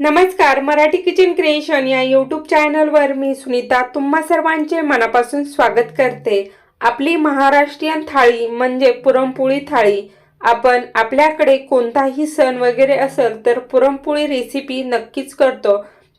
नमस्कार Marathi kitchen creation या YouTube चॅनलवर मी सुनीता तुम्हा सर्वांचे मनापासून स्वागत करते. आपली महाराष्ट्रीयन थाळी म्हणजे पुरणपोळी थाळी. आपण आपल्याकडे कोणताही सण वगैरे असेल तर पुरणपोळी रेसिपी नक्कीच करतो.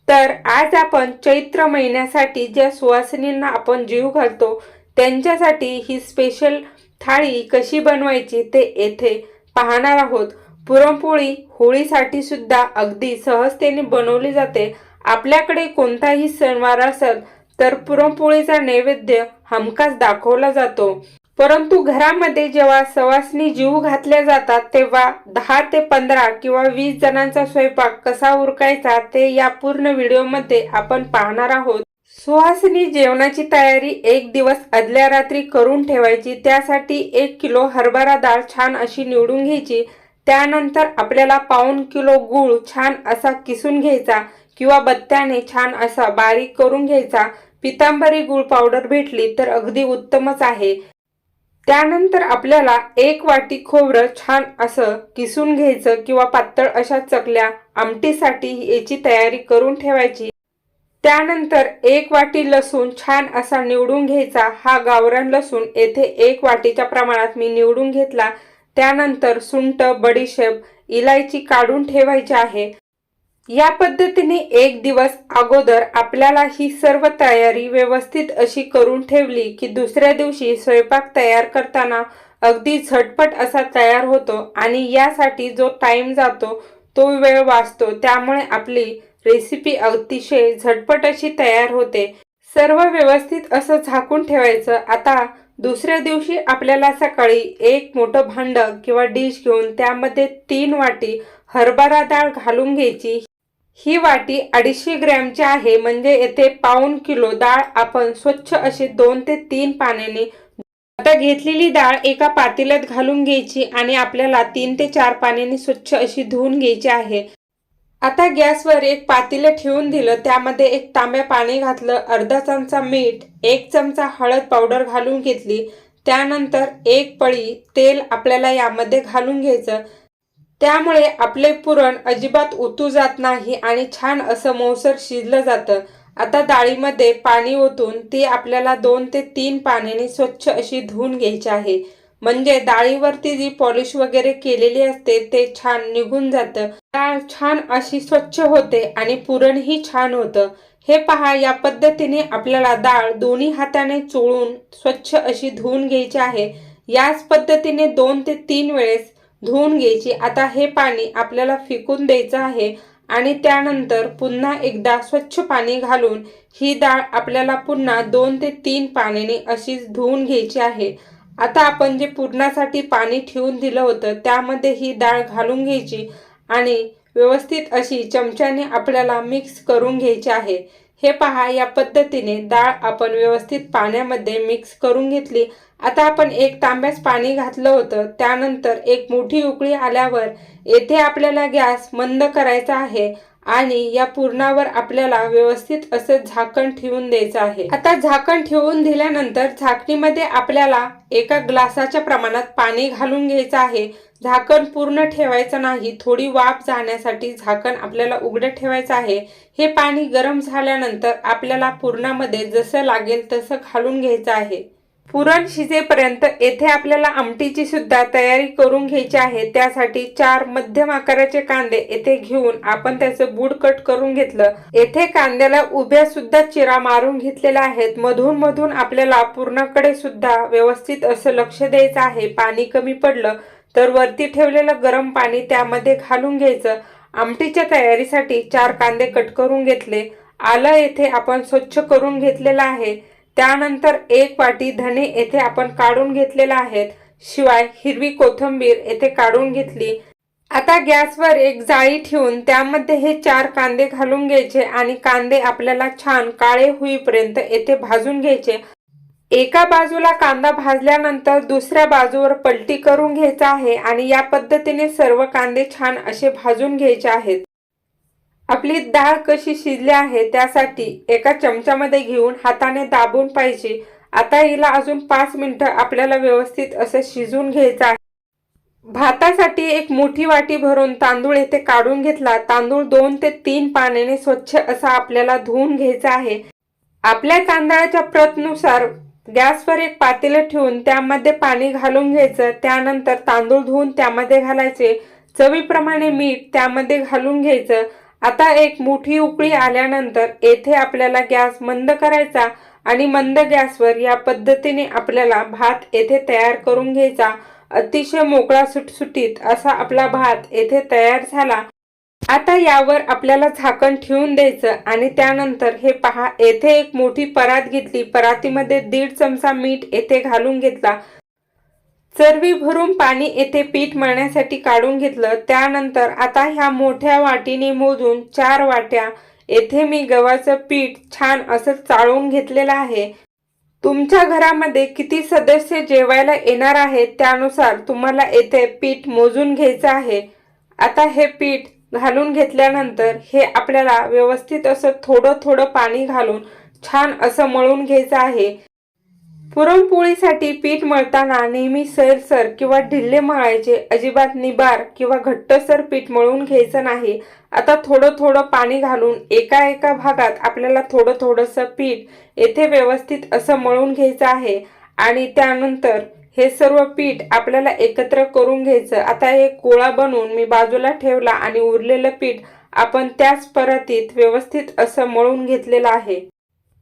तर आज आपण चैत्र महिन्यासाठी ज्या सुवासिनींना आपण जीव घालतो त्यांच्यासाठी ही स्पेशल थाळी कशी बनवायची ते येथे पाहणार आहोत. पुरणपोळी होळीसाठी सुद्धा अगदी सहजतेने बनवली जाते. आपल्याकडे कोणताही सणवार असेल तर पुरणपोळीचा नैवेद्य हमखास दाखवला जातो. परंतु घरामध्ये जेव्हा सवासनी जीव घातल्या जातात तेव्हा दहा ते पंधरा किंवा वीस जणांचा स्वयंपाक कसा उरकायचा ते या पूर्ण व्हिडिओमध्ये आपण पाहणार आहोत. सुहासिनी जेवणाची तयारी एक दिवस आदल्या रात्री करून ठेवायची त्यासाठी एक किलो हरभरा डाळ छान अशी निवडून घ्यायची. त्यानंतर आपल्याला पाऊन किलो गूळ छान असा किसून घ्यायचा किंवा बत्त्याने छान असा बारीक करून घ्यायचा. पितांबरी गूळ पावडर भेटली तर अगदी उत्तमच आहे. त्यानंतर आपल्याला एक वाटी खोबरं छान असं किसून घ्यायचं किंवा पातळ अशा चकल्या आमटीसाठी याची तयारी करून ठेवायची. त्यानंतर एक वाटी लसूण छान असा निवडून घ्यायचा. हा गावरान लसूण येथे एक वाटीच्या प्रमाणात मी निवडून घेतला. त्यानंतर सुंट बडीशेप इलायची काढून ठेवायची आहे. या पद्धतीने एक दिवस अगोदर आपल्याला ही सर्व तयारी व्यवस्थित अशी करून ठेवली की दुसऱ्या दिवशी स्वयंपाक तयार करताना अगदी झटपट असा तयार होतो आणि यासाठी जो टाइम जातो तो वेळ वाचतो. त्यामुळे आपली रेसिपी अतिशय झटपट अशी तयार होते. सर्व व्यवस्थित असं झाकून ठेवायचं. आता दुसऱ्या दिवशी आपल्याला सकाळी एक मोठं भांड किंवा डिश घेऊन त्यामध्ये तीन वाटी हरभरा डाळ घालून घ्यायची. ही वाटी अडीचशे ग्रॅमची आहे म्हणजे येथे पाऊन किलो डाळ आपण स्वच्छ अशी दोन ते तीन पाण्याने आता घेतलेली डाळ एका पातेल्यात घालून घ्यायची आणि आपल्याला तीन ते चार पाण्याने स्वच्छ अशी धुवून घ्यायची आहे. आता गॅसवर एक पातेलं ठेवून दिलं त्यामध्ये एक तांब्या पाणी घातलं अर्धा चमचा मीठ एक चमचा हळद पावडर घालून घेतली त्यानंतर एक पळी तेल आपल्याला यामध्ये घालून घ्यायचं. त्यामुळे आपले पुरण अजिबात ओतू जात नाही आणि छान असं मौसर शिजलं जातं. आता डाळीमध्ये पाणी ओतून ती आपल्याला दोन ते तीन पाण्याने स्वच्छ अशी धुवून घ्यायची आहे. म्हणजे डाळीवरती जी पॉलिश वगैरे केलेली असते ते छान निघून जातं. डाळ छान अशी स्वच्छ होते आणि पुरणही छान होतं. हे पहा या पद्धतीने आपल्याला डाळ दोन्ही हाताने चोळून स्वच्छ अशी धुवून घ्यायची आहे. याच पद्धतीने दोन ते तीन वेळेस धुवून घ्यायची. आता हे पाणी आपल्याला फिकून द्यायचं आहे आणि त्यानंतर पुन्हा एकदा स्वच्छ पाणी घालून ही डाळ आपल्याला पुन्हा दोन ते तीन पाण्याने अशीच धुवून घ्यायची आहे. आता आपण जे पुरणासाठी पाणी ठेवून दिलं होतं त्यामध्ये ही डाळ घालून घ्यायची आणि व्यवस्थित अशी चमच्याने आपल्याला मिक्स करून घ्यायची आहे. हे पहा या पद्धतीने डाळ आपण व्यवस्थित पाण्यामध्ये मिक्स करून घेतली. आता आपण एक तांब्यास पाणी घातलं होतं त्यानंतर एक मोठी उकळी आल्यावर येथे आपल्याला गॅस मंद करायचा आहे. आणि या पूर्णावर आपल्याला व्यवस्थित असं झाकण ठेवून द्यायचं आहे. आता झाकण ठेवून दिल्यानंतर झाकणीमध्ये आपल्याला एका ग्लासाच्या प्रमाणात पाणी घालून घ्यायचं आहे. झाकण पूर्ण ठेवायचं नाही थोडी वाफ जाण्यासाठी झाकण आपल्याला उघडं ठेवायचं आहे. हे पाणी गरम झाल्यानंतर आपल्याला पूर्णामध्ये जसं लागेल तसं घालून घ्यायचं आहे. पुरण शिजेपर्यंत येथे आपल्याला आमटीची सुद्धा तयारी करून घ्यायची आहे. त्यासाठी चार मध्यम आकाराचे कांदे येथे घेऊन आपण त्याचं बूड कट करून घेतलं. येथे कांद्याला उभ्या सुद्धा चिरा मारून घेतलेल्या आहेत. मधून मधून आपल्याला पूर्णाकडे सुद्धा व्यवस्थित असं लक्ष द्यायचं आहे. पाणी कमी पडलं तर वरती ठेवलेलं गरम पाणी त्यामध्ये घालून घ्यायचं. आमटीच्या तयारीसाठी चार कांदे कट करून घेतले. आलं येथे आपण स्वच्छ करून घेतलेलं आहे. त्यानंतर एक वाटी धने येथे आपण काढून घेतलेला आहेत. शिवाय हिरवी कोथिंबीर येथे काढून घेतली. आता गॅसवर एक जाळी ठेवून त्यामध्ये हे चार कांदे घालून घ्यायचे आणि कांदे आपल्याला छान काळे होईपर्यंत येथे भाजून घ्यायचे. एका बाजूला कांदा भाजल्यानंतर दुसऱ्या बाजूवर पलटी करून घ्यायचा आहे आणि या पद्धतीने सर्व कांदे छान असे भाजून घ्यायचे आहेत. आपली डाळ कशी शिजली आहे त्यासाठी एका चमच्यामध्ये घेऊन हाताने दाबून पाहिजे. आता हिला अजून पाच मिनिटं आपल्याला व्यवस्थित असं शिजून घ्यायचं आहे. भातासाठी एक मोठी वाटी भरून तांदूळ येथे काढून घेतला. तांदूळ दोन ते तीन पाण्याने स्वच्छ असा आपल्याला धुवून घ्यायचा आहे. आपल्या तांदळाच्या प्रतनुसार गॅसवर एक पातेलं ठेवून त्यामध्ये पाणी घालून घ्यायचं. त्यानंतर तांदूळ धुवून त्यामध्ये घालायचे. चवीप्रमाणे मीठ त्यामध्ये घालून घ्यायचं. आता एक मोठी उकळी आल्यानंतर येथे आपल्याला गॅस मंद करायचा आणि मंद गॅसवर या पद्धतीने आपल्याला भात येथे तयार करून घ्यायचा. अतिशय मोकळा सुटसुटीत असा आपला भात येथे तयार झाला. आता यावर आपल्याला झाकण ठेवून द्यायचं आणि त्यानंतर हे पहा येथे एक मोठी परात घेतली. परातीमध्ये दीड चमचा मीठ येथे घालून घेतला. चरवी भरून पाणी येथे पीठ मळण्यासाठी काढून घेतलं. त्यानंतर आता ह्या मोठ्या वाटीने मोजून चार वाट्या येथे मी गव्हाचं पीठ छान असं चाळून घेतलेलं आहे. तुमच्या घरामध्ये किती सदस्य जेवायला येणार आहेत त्यानुसार तुम्हाला येथे पीठ मोजून घ्यायचं आहे. आता हे पीठ घालून घेतल्यानंतर हे आपल्याला व्यवस्थित असं थोडं थोडं पाणी घालून छान असं मळून घ्यायचं आहे. पुरणपोळीसाठी पीठ मळताना नेहमी सैलसर किंवा ढिल्ले मळायचे अजिबात निबार किंवा घट्टसर पीठ मळून घ्यायचं नाही. आता थोडं थोडं पाणी घालून एका एका भागात आपल्याला थोडं थोडंसं पीठ येथे व्यवस्थित असं मळून घ्यायचं आहे आणि त्यानंतर हे सर्व पीठ आपल्याला एकत्र करून घ्यायचं. आता एक गोळा बनवून मी बाजूला ठेवला आणि उरलेलं पीठ आपण त्याच परतीत व्यवस्थित असं मळून घेतलेलं आहे.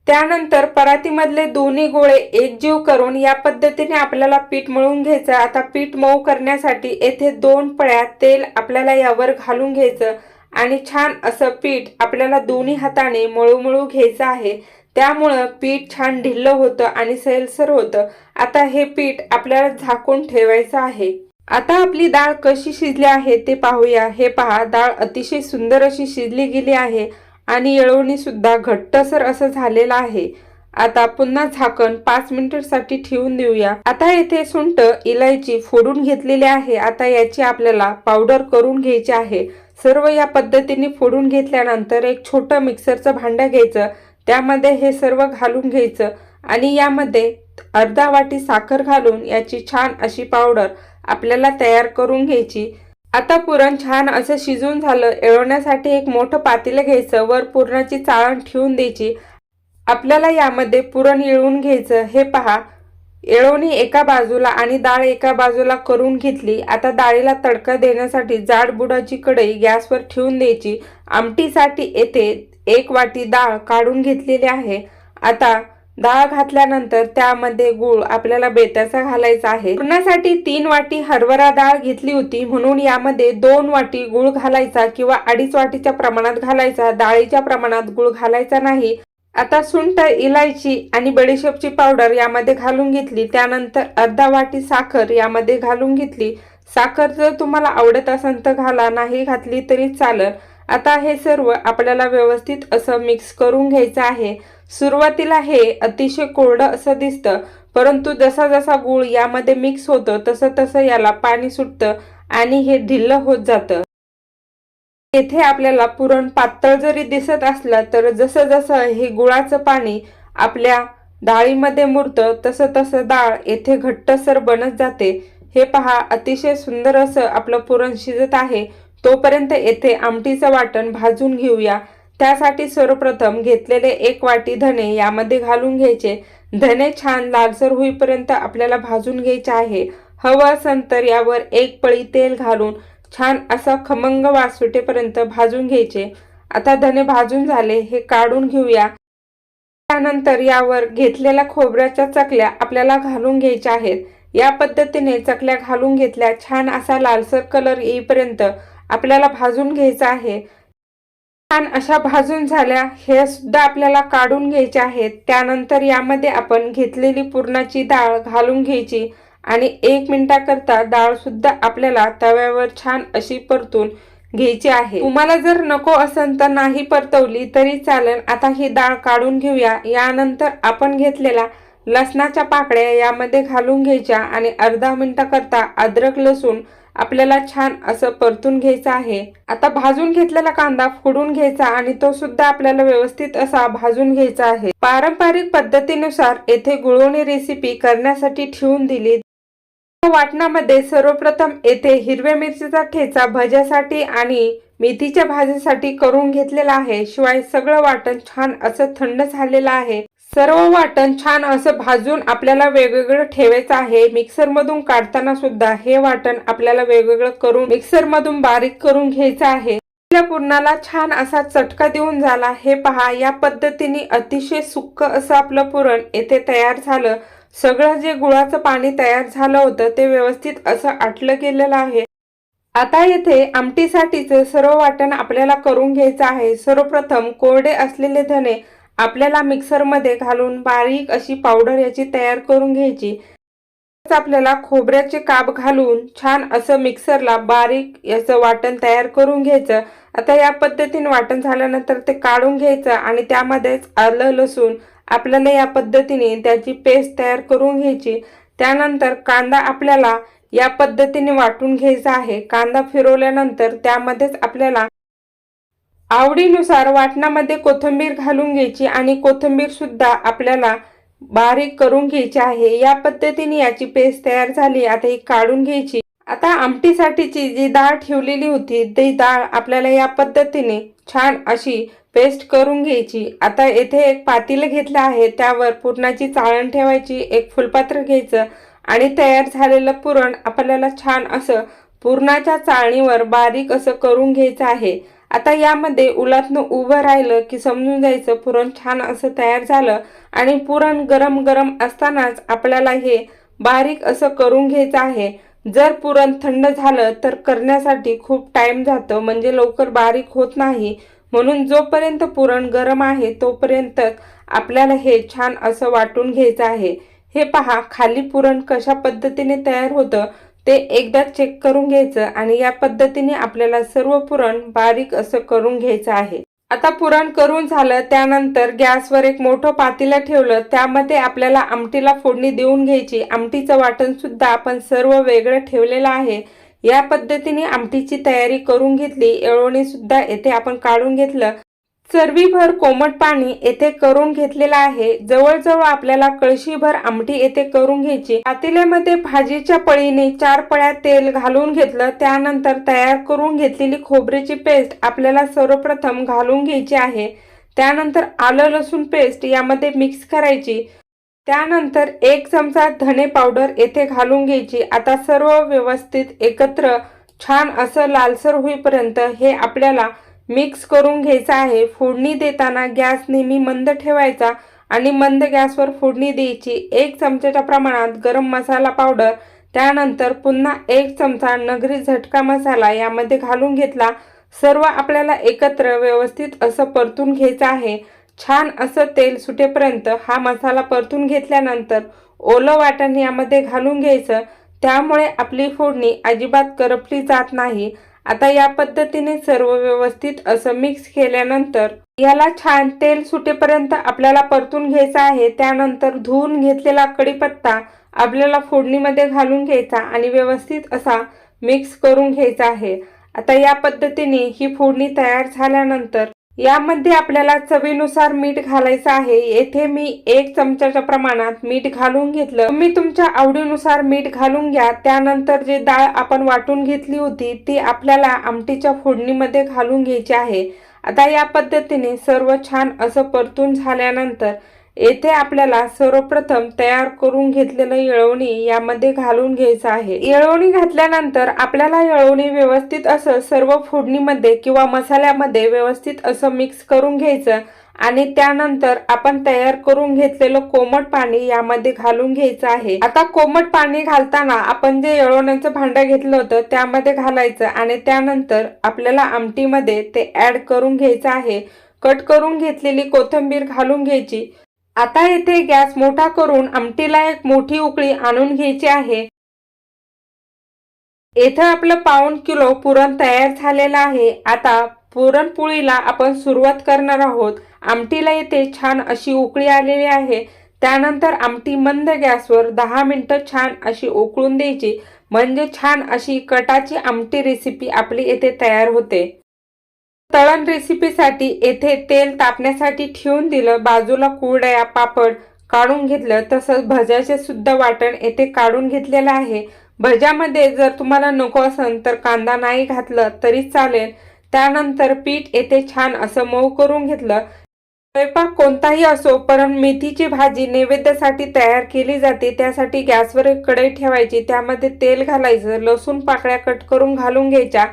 त्यानंतर परातीमधले दोन्ही गोळे एकजीव करून या पद्धतीने आपल्याला पीठ मळून घ्यायचं. आता पीठ मऊ करण्यासाठी येथे दोन पळ्या तेल आपल्याला यावर घालून घ्यायचं आणि छान असं पीठ आपल्याला दोन्ही हाताने मळू मळू घ्यायचं आहे. त्यामुळं पीठ छान ढिल्लं होतं आणि सैलसर होतं. आता हे पीठ आपल्याला झाकून ठेवायचं आहे. आता आपली डाळ कशी शिजली आहे ते पाहूया. हे पहा डाळ अतिशय सुंदर अशी शिजली गेली आहे. आणि येळवणी सुद्धा घट्टसर असं झालेलं आहे. आता पुन्हा झाकण पाच मिनिटांसाठी ठेवून देऊया. आता येथे सुंट इलायची फोडून घेतलेली आहे. आता याची आपल्याला पावडर करून घ्यायची आहे. सर्व या पद्धतीने फोडून घेतल्यानंतर एक छोटं मिक्सरचं भांडं घ्यायचं. त्यामध्ये हे सर्व घालून घ्यायचं. आणि यामध्ये अर्धा वाटी साखर घालून याची छान अशी पावडर आपल्याला तयार करून घ्यायची. आता पुरण छान असं शिजून झालं एळवण्यासाठी एक मोठं पातेलं घ्यायचं वर पुरणाची चाळण ठेवून द्यायची. आपल्याला यामध्ये पुरण येळवून घ्यायचं. हे पहा येळवणी एका बाजूला आणि डाळ एका बाजूला करून घेतली. आता डाळीला तडका देण्यासाठी जाड बुडाची कढई गॅसवर ठेवून द्यायची. आमटीसाठी येथे एक वाटी डाळ काढून घेतलेली आहे. आता डाळ घातल्यानंतर त्यामध्ये गुळ आपल्याला बेताचा घालायचा आहे. पुरणासाठी तीन वाटी हरभरा डाळ घेतली होती. म्हणून यामध्ये दोन वाटी गुळ घालायचा किंवा अडीच वाटीच्या प्रमाणात घालायचा. डाळीच्या प्रमाणात गुळ घालायचा नाही. आता सुंठ इलायची आणि बडीशेपची पावडर यामध्ये घालून घेतली. त्यानंतर अर्धा वाटी साखर यामध्ये घालून घेतली. साखर जर तुम्हाला आवडत असेल तर घाला. नाही घातली तरी चालेल. आता हे सर्व आपल्याला व्यवस्थित असं मिक्स करून घ्यायचं आहे. सुरुवातीला हे अतिशय कोरडं असं दिसतं परंतु जसा जसा गूळ यामध्ये मिक्स होतं तसं तसं याला पाणी सुटतं आणि हे ढिल्लं होत जातं. येथे आपल्याला पुरण पातळ जरी दिसत असलं तर जसं जसं हे गुळाचं पाणी आपल्या डाळीमध्ये मुरतं तसं तसं डाळ येथे घट्टसर बनत जाते. हे पहा अतिशय सुंदर असं आपलं पुरण शिजत आहे. तोपर्यंत येथे आमटीचं वाटण भाजून घेऊया. त्यासाठी सर्वप्रथम घेतलेले एक वाटी धने यामध्ये घालून घ्यायचे. धने छान लालसर होईपर्यंत आपल्याला भाजून घ्यायचे आहे. हवं असेल तर यावर एक पळी तेल घालून छान असा खमंग वास सुटेपर्यंत भाजून घ्यायचे. आता धने भाजून झाले हे काढून घेऊया. त्यानंतर यावर घेतलेल्या खोबऱ्याच्या चकल्या आपल्याला घालून घ्यायच्या आहेत. या पद्धतीने चकल्या घालून घेतल्या छान असा लालसर कलर येईपर्यंत आपल्याला भाजून घ्यायचा आहे. छान अशा भाजून झाल्या. हे सुद्धा आपल्याला काढून घ्यायचे आहेत. त्यानंतर यामध्ये आपण घेतलेली पुरणाची डाळ घालून घ्यायची आणि एक मिनिटाकरता डाळ सुद्धा आपल्याला तव्यावर छान अशी परतून घ्यायची आहे. तुम्हाला जर नको असेल तर नाही परतवली तरी चालेल. आता ही डाळ काढून घेऊया. यानंतर आपण घेतलेला लसणाच्या पाकळ्या यामध्ये घालून घ्यायच्या आणि अर्धा मिनिटाकरता अद्रक लसूण आपल्याला छान असं परतून घ्यायचं आहे. आता भाजून घेतलेला कांदा फोडून घ्यायचा आणि तो सुद्धा आपल्याला व्यवस्थित असा भाजून घ्यायचा आहे. पारंपरिक पद्धतीनुसार येथे गुळवणी रेसिपी करण्यासाठी ठेवून दिली. वाटणामध्ये सर्वप्रथम येथे हिरव्या मिरचीचा ठेचा भज्यासाठी आणि मेथीच्या भाजीसाठी करून घेतलेला आहे. शिवाय सगळं वाटण छान असं थंड झालेलं आहे. सर्व वाटण छान असं भाजून आपल्याला वेगवेगळं ठेवायचं आहे. मिक्सर मधून काढताना सुद्धा हे वाटण आपल्याला वेगवेगळं करून मिक्सर मधून बारीक करून घ्यायचं आहे. आपल्या पुरणाला छान असा चटका देऊन झाला. हे पहा या पद्धतीने अतिशय सुक्क असं आपलं पुरण येथे तयार झालं. सगळं जे गुळाचं पाणी तयार झालं होतं ते व्यवस्थित असं आटलं गेलेलं आहे. आता येथे आमटीसाठीचं सर्व वाटण आपल्याला करून घ्यायचं आहे. सर्वप्रथम कोरडे असलेले धने आपल्याला मिक्सरमध्ये घालून बारीक अशी पावडर याची तयार करून घ्यायची. आपल्याला खोबऱ्याचे काप घालून छान असं मिक्सरला बारीक याचं वाटण तयार करून घ्यायचं. आता या पद्धतीने वाटण झाल्यानंतर ते काढून घ्यायचं आणि त्यामध्येच आलं लसूण आपल्याला या पद्धतीने त्याची पेस्ट तयार करून घ्यायची. त्यानंतर कांदा आपल्याला या पद्धतीने वाटून घ्यायचा आहे. कांदा फिरवल्यानंतर त्यामध्येच आपल्याला आवडीनुसार वाटणामध्ये कोथिंबीर घालून घ्यायची आणि कोथिंबीर सुद्धा आपल्याला बारीक करून घ्यायची आहे. या पद्धतीने याची पेस्ट तयार झाली. आता ही काढून घ्यायची. आता आमटीसाठीची जी डाळ ठेवलेली होती ती डाळ आपल्याला या पद्धतीने छान अशी पेस्ट करून घ्यायची. आता येथे एक पातील घेतलं आहे. त्यावर पुरणाची चाळण ठेवायची एक फुलपात्र घ्यायचं आणि तयार झालेलं पुरण आपल्याला छान असं पुरणाच्या चाळणीवर बारीक असं करून घ्यायचं आहे. आता यामध्ये उलातनं उभं राहिलं की समजून जायचं पुरण छान असं तयार झालं आणि पुरण गरम गरम असतानाच आपल्याला हे बारीक असं करून घ्यायचं आहे. जर पुरण थंड झालं तर करण्यासाठी खूप टाईम जातं म्हणजे लवकर बारीक होत नाही. म्हणून जोपर्यंत पुरण गरम आहे तोपर्यंत आपल्याला हे छान असं वाटून घ्यायचं आहे. हे पहा खाली पुरण कशा पद्धतीने तयार होतं? ते एकदा चेक करून घ्यायचं आणि या पद्धतीने आपल्याला सर्व पुरण बारीक असं करून घ्यायचं आहे. आता पुरण करून झालं त्यानंतर गॅसवर एक मोठं पातीला ठेवलं त्यामध्ये आपल्याला आमटीला फोडणी देऊन घ्यायची. आमटीचं वाटण सुद्धा आपण सर्व वेगळं ठेवलेलं आहे. या पद्धतीने आमटीची तयारी करून घेतली. एळवणी सुद्धा येथे आपण काढून घेतलं. चरवीभर कोमट पाणी येथे करून घेतलेलं आहे. जवळजवळ आपल्याला कळशीभर आमटी येथे करून घ्यायची. पातेल्यामध्ये भाजीच्या पळीने चार पळ्या तेल घालून घेतलं. त्यानंतर तयार करून घेतलेली खोबऱ्याची पेस्ट आपल्याला सर्वप्रथम घालून घ्यायची आहे. त्यानंतर आलं लसूण पेस्ट यामध्ये मिक्स करायची. त्यानंतर एक चमचा धने पावडर येथे घालून घ्यायची. आता सर्व व्यवस्थित एकत्र छान असं लालसर होईपर्यंत हे आपल्याला मिक्स करून घ्यायचं आहे. फोडणी देताना गॅस नेहमी मंद ठेवायचा आणि मंद गॅसवर फोडणी द्यायची. एक चमच्याच्या प्रमाणात गरम मसाला पावडर त्यानंतर पुन्हा एक चमचा नगरी झटका मसाला यामध्ये घालून घेतला. सर्व आपल्याला एकत्र व्यवस्थित असं परतून घ्यायचं आहे. छान असं तेल सुटेपर्यंत हा मसाला परतून घेतल्यानंतर ओलं वाटण यामध्ये घालून घ्यायचं. त्यामुळे आपली फोडणी अजिबात करपली जात नाही. आता या पद्धतीने सर्व व्यवस्थित असं मिक्स केल्यानंतर याला छान तेल सुटेपर्यंत आपल्याला परतून घ्यायचा आहे. त्यानंतर धुवून घेतलेला कढीपत्ता आपल्याला फोडणीमध्ये घालून घ्यायचा आणि व्यवस्थित असा मिक्स करून घ्यायचा आहे. आता या पद्धतीने ही फोडणी तयार झाल्यानंतर यामध्ये आपल्याला चवीनुसार मीठ घालायचं आहे. येथे मी एक चमच्याच्या प्रमाणात मीठ घालून घेतलं. तुम्ही तुमच्या आवडीनुसार मीठ घालून घ्या. त्यानंतर जे डाळ आपण वाटून घेतली होती ती आपल्याला आमटीच्या फोडणीमध्ये घालून घ्यायची आहे. आता या पद्धतीने सर्व छान असं परतून झाल्यानंतर येथे आपल्याला सर्वप्रथम तयार करून घेतलेलं येळवणी यामध्ये घालून घ्यायचं आहे. येळवणी घातल्यानंतर आपल्याला येळवणी व्यवस्थित असं सर्व फोडणीमध्ये किंवा मसाल्यामध्ये व्यवस्थित असं मिक्स करून घ्यायचं आणि त्यानंतर आपण तयार करून घेतलेलं कोमट पाणी यामध्ये घालून घ्यायचं आहे. आता कोमट पाणी घालताना आपण जे येळवण्याचं भांडं घेतलं होतं त्यामध्ये घालायचं आणि त्यानंतर आपल्याला आमटीमध्ये ते ऍड करून घ्यायचं आहे. कट करून घेतलेली कोथिंबीर घालून घ्यायची. आता येथे गॅस मोठा करून आमटीला एक मोठी उकळी आणून घ्यायची आहे. येथे आपलं पाऊन किलो पुरण तयार झालेलं आहे. आता पुरणपोळीला आपण सुरुवात करणार आहोत. आमटीला येथे छान अशी उकळी आलेली आहे. त्यानंतर आमटी मंद गॅसवर दहा मिनटं छान अशी उकळून द्यायची. म्हणजे छान अशी कटाची आमटी रेसिपी आपली येथे तयार होते. तळण रेसिपीसाठी येथे तेल तापण्यासाठी ठेवून दिलं बाजूला कुरड्या पापड काढून घेतलं तसंच भज्याचे सुद्धा वाटण येथे काढून घेतलेलं आहे. भज्यामध्ये जर तुम्हाला नको असेल तर कांदा नाही घातलं तरी चालेल. त्यानंतर पीठ येथे छान असं मऊ करून घेतलं. स्वयंपाक कोणताही असो पण मेथीची भाजी नैवेद्यासाठी तयार केली जाते. त्यासाठी गॅसवर एक कढई ठेवायची. त्यामध्ये तेल घालायचं लसूण पाकळ्या कट करून घालून घ्यायच्या.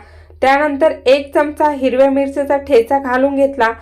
त्यानंतर एक चमचा हिरव्या मिरचीचा ठेचा घालून घेतला.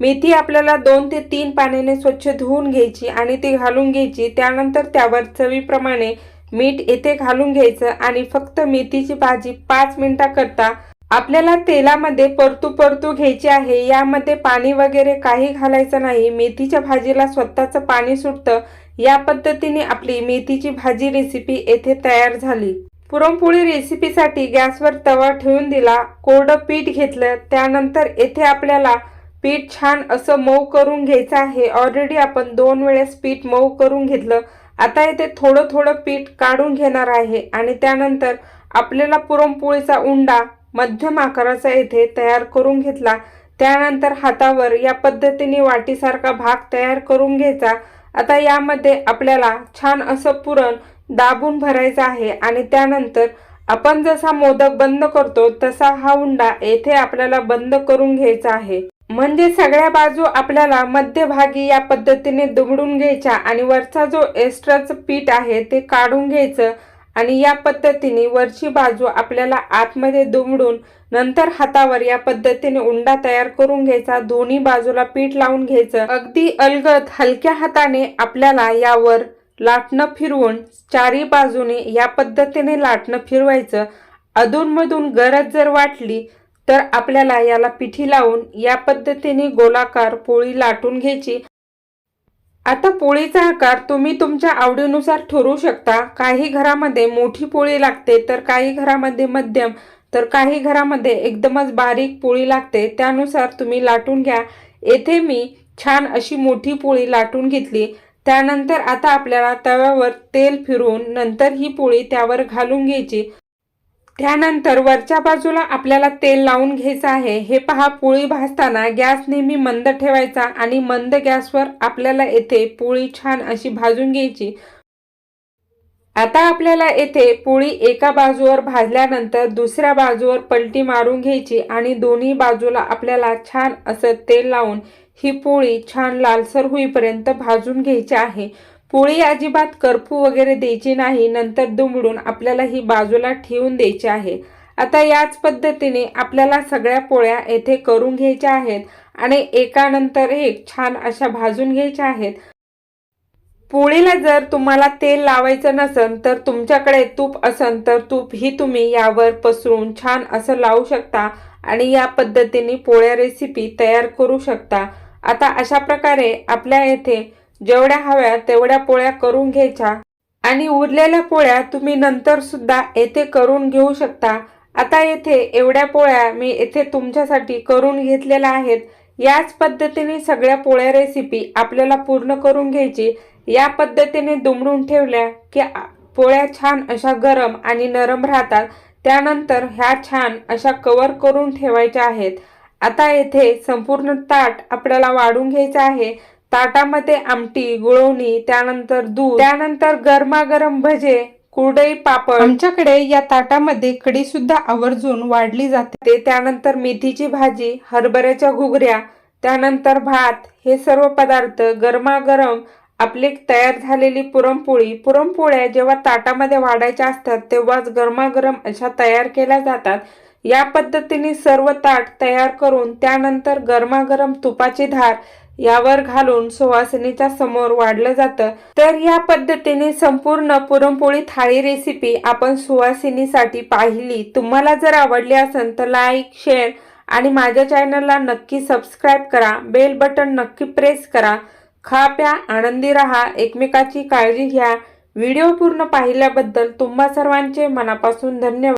मेथी आपल्याला दोन ते तीन पाण्याने स्वच्छ धुवून घ्यायची आणि ती घालून घ्यायची. त्यानंतर त्यावर चवीप्रमाणे मीठ येथे घालून घ्यायचं आणि फक्त मेथीची भाजी पाच मिनिटाकरता आपल्याला तेलामध्ये परतू परतू घ्यायची आहे. यामध्ये पाणी वगैरे काही घालायचं नाही. मेथीच्या भाजीला स्वतःचं पाणी सुटतं. या पद्धतीने आपली मेथीची भाजी रेसिपी येथे तयार झाली. पुरणपोळी रेसिपीसाठी गॅसवर तवा ठेवून दिला कोरडं पीठ घेतलं त्यानंतर येथे आपल्याला पीठ छान असं मऊ करून घ्यायचं आहे. ऑलरेडी आपण दोन वेळेस पीठ मऊ करून घेतलं. आता येथे थोडं थोडं पीठ काढून घेणार आहे आणि त्यानंतर आपल्याला पुरणपोळीचा उंडा मध्यम आकाराचा येथे तयार करून घेतला. त्यानंतर हातावर या पद्धतीने वाटीसारखा भाग तयार करून घ्यायचा. आता यामध्ये आपल्याला छान असं पुरण दाबून भरायचा आहे आणि त्यानंतर आपण जसा मोदक बंद करतो तसा हा उंडा येथे आपल्याला बंद करून घ्यायचा आहे. म्हणजे सगळ्या बाजू आपल्याला मध्यभागी या पद्धतीने दुमडून घ्यायच्या आणि वरचा जो एक्स्ट्राच पीठ आहे ते काढून घ्यायचं आणि या पद्धतीने वरची बाजू आपल्याला आतमध्ये दुमडून नंतर हातावर या पद्धतीने उंडा तयार करून घ्यायचा दोन्ही बाजूला पीठ लावून घ्यायचं. अगदी अलगद हलक्या हाताने आपल्याला यावर लाटणं फिरवून चारी बाजूने या पद्धतीने लाटणं फिरवायचं. अधूनमधून गरज जर वाटली तर आपल्याला याला पिठी लावून या पद्धतीने गोलाकार पोळी लाटून घ्यायची. आता पोळीचा आकार तुम्ही तुमच्या आवडीनुसार ठरवू शकता. काही घरामध्ये मोठी पोळी लागते तर काही घरामध्ये मध्यम तर काही घरामध्ये एकदमच बारीक पोळी लागते. त्यानुसार तुम्ही लाटून घ्या. येथे मी छान अशी मोठी पोळी लाटून घेतली. त्यानंतर आता आपल्याला तव्यावर तेल फिरवून नंतर ही पोळी त्यावर घालून घ्यायची. त्यानंतर वरच्या बाजूला आपल्याला तेल लावून घ्यायचं आहे. हे पहा पोळी भाजताना गॅस नेहमी मंद ठेवायचा आणि मंद गॅसवर आपल्याला येथे पोळी छान अशी भाजून घ्यायची. आता आपल्याला येथे पोळी एका बाजूवर भाजल्यानंतर दुसऱ्या बाजूवर पलटी मारून घ्यायची आणि दोन्ही बाजूला आपल्याला छान असं तेल लावून ही पोळी छान लालसर होईपर्यंत भाजून घ्यायची आहे. पोळी अजिबात करपू वगैरे द्यायची नाही नंतर दुमडून आपल्याला ही बाजूला ठेवून द्यायची आहे. आता याच पद्धतीने आपल्याला सगळ्या पोळ्या येथे करून घ्यायच्या आहेत आणि एकानंतर एक छान अशा भाजून घ्यायच्या आहेत. पोळीला जर तुम्हाला तेल लावायचं नसेल तर तुमच्याकडे तूप असेल तर तूप ही तुम्ही यावर पसरून छान असं लावू शकता आणि या पद्धतीने पोळ्या रेसिपी तयार करू शकता. आता अशा प्रकारे आपल्या येथे जेवढ्या हव्या तेवढ्या पोळ्या करून घ्यायच्या. आणि उरलेल्या पोळ्या तुम्ही नंतर सुद्धा येथे करून घेऊ शकता. आता येथे एवढ्या पोळ्या मी येथे तुमच्यासाठी करून घेतलेल्या आहेत. याच पद्धतीने सगळ्या पोळ्या रेसिपी आपल्याला पूर्ण करून घ्यायची. या पद्धतीने दुमडून ठेवल्या की पोळ्या छान अशा गरम आणि नरम राहतात. त्यानंतर ह्या छान अशा कवर करून ठेवायच्या आहेत. आता येथे संपूर्ण ताट आपल्याला वाढून घ्यायचं आहे. ताटामध्ये आमटी गुळवणी त्यानंतर दूध त्यानंतर गरमागरम भजे कुरडई पापड. आमच्याकडे या ताटामध्ये कढी सुद्धा आवर्जून वाढली जाते. त्यानंतर मेथीची भाजी हरभऱ्याच्या घुगऱ्या त्यानंतर भात हे सर्व पदार्थ गरमागरम आपली तयार झालेली पुरणपोळी. पुरणपोळ्या जेव्हा ताटामध्ये वाढायच्या असतात तेव्हाच गरमागरम अशा तयार केल्या जातात. या पद्धतीने सर्व ताट तयार करून त्यानंतर गरमागरम तुपाची धार यावर घालून सुवासिनीच्या समोर वाढलं जातं. तर या पद्धतीने संपूर्ण पुरणपोळी थाळी रेसिपी आपण सुवासिनीसाठी पाहिली. तुम्हाला जर आवडली असेल तर लाईक शेअर आणि माझ्या चॅनलला नक्की सबस्क्राईब करा. बेल बटन नक्की प्रेस करा. खा प्या आनंदी राहा एकमेकाची काळजी घ्या. व्हिडिओ पूर्ण पाहिल्याबद्दल तुम्हा सर्वांचे मनापासून धन्यवाद.